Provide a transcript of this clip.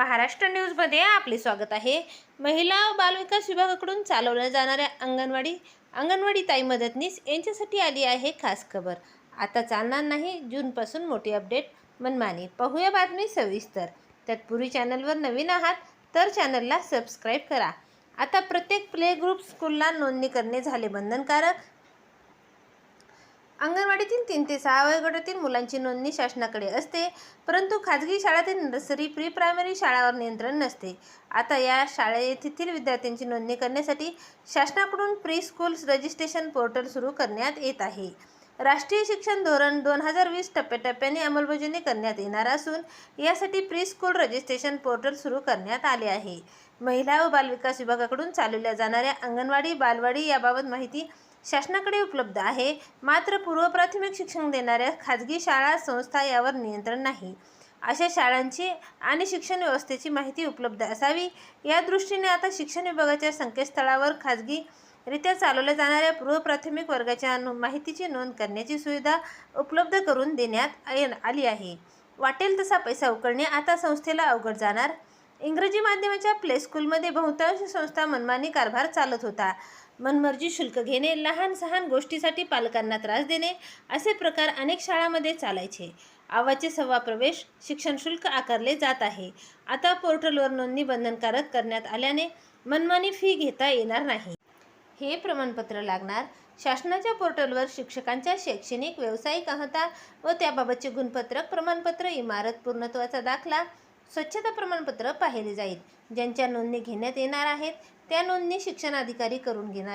महाराष्ट्र न्यूजमध्ये आपले स्वागत आहे. महिला व बालविकास विभागाकडून चालवल्या जाणाऱ्या अंगणवाडी अंगणवाडी ताई मदतनीस यांच्यासाठी आली आहे खास खबर. आता चालणार नाही जूनपासून मोठी अपडेट मनमानी. पाहूया बातमी सविस्तर. तत्पूर्वी चॅनलवर नवीन आहात तर चॅनलला सबस्क्राईब करा. आता प्रत्येक प्ले ग्रुप स्कूलला नोंदणी करणे झाले बंधनकारक. अंगणवाडीतील तीन ते सहा वयोगटातील मुलांची नोंदणी शासनाकडे असते परंतु खाजगी शाळातील नर्सरी प्री प्रायमरी शाळावर नियंत्रण नसते. आता या शाळेतील विद्यार्थ्यांची नोंदणी करण्यासाठी शासनाकडून प्री स्कूल रजिस्ट्रेशन पोर्टल सुरू करण्यात येत आहे. राष्ट्रीय शिक्षण धोरण दोन हजार वीस टप्प्याटप्प्याने अंमलबजावणी करण्यात येणार असून यासाठी प्री स्कूल रजिस्ट्रेशन पोर्टल सुरू करण्यात आले आहे. महिला व बालविकास विभागाकडून चालवल्या जाणाऱ्या अंगणवाडी बालवाडी याबाबत माहिती शासनाकडे उपलब्ध आहे. मात्र पूर्वप्राथमिक शिक्षण देणाऱ्या खाजगी शाळा संस्था यावर नियंत्रण नाही. अशा शाळांची आणि शिक्षण व्यवस्थेची माहिती उपलब्ध असावी या दृष्टीने आता शिक्षण विभागाच्या संकेतस्थळावर खाजगी रित्या चालवल्या जाणाऱ्या पूर्वप्राथमिक वर्गाच्या नो- माहितीची नोंद करण्याची सुविधा उपलब्ध करून देण्यात आली आहे. वाटेल तसा पैसा उकळणे आता संस्थेला अवघड जाणार. इंग्रजी माध्यमाच्या प्ले स्कूलमध्ये बहुतांश संस्था मनमानी कारभार चालत होता. मनमर्जी शुल्क घेणे लहान सहान गोष्टीसाठी पालकांना त्रास देणे असे प्रकार अनेक शाळांमध्ये चालायचे. आवाचे सव्वा प्रवेश शिक्षण शुल्क आकारले जात आहे. आता पोर्टलवर नोंदणी बंधनकारक करण्यात आल्याने मनमानी फी घेता येणार नाही. हे प्रमाणपत्र लागणार. शासनाच्या पोर्टलवर शिक्षकांच्या शैक्षणिक व्यावसायिक अहता व त्याबाबतचे गुणपत्रक प्रमाणपत्र इमारत पूर्णत्वाचा दाखला स्वच्छता प्रमाणपत्र पाहिले जाईल. ज्यांच्या नोंदणी घेण्यात येणार आहेत त्या नोंदणी शिक्षणाधिकारी करून घेणार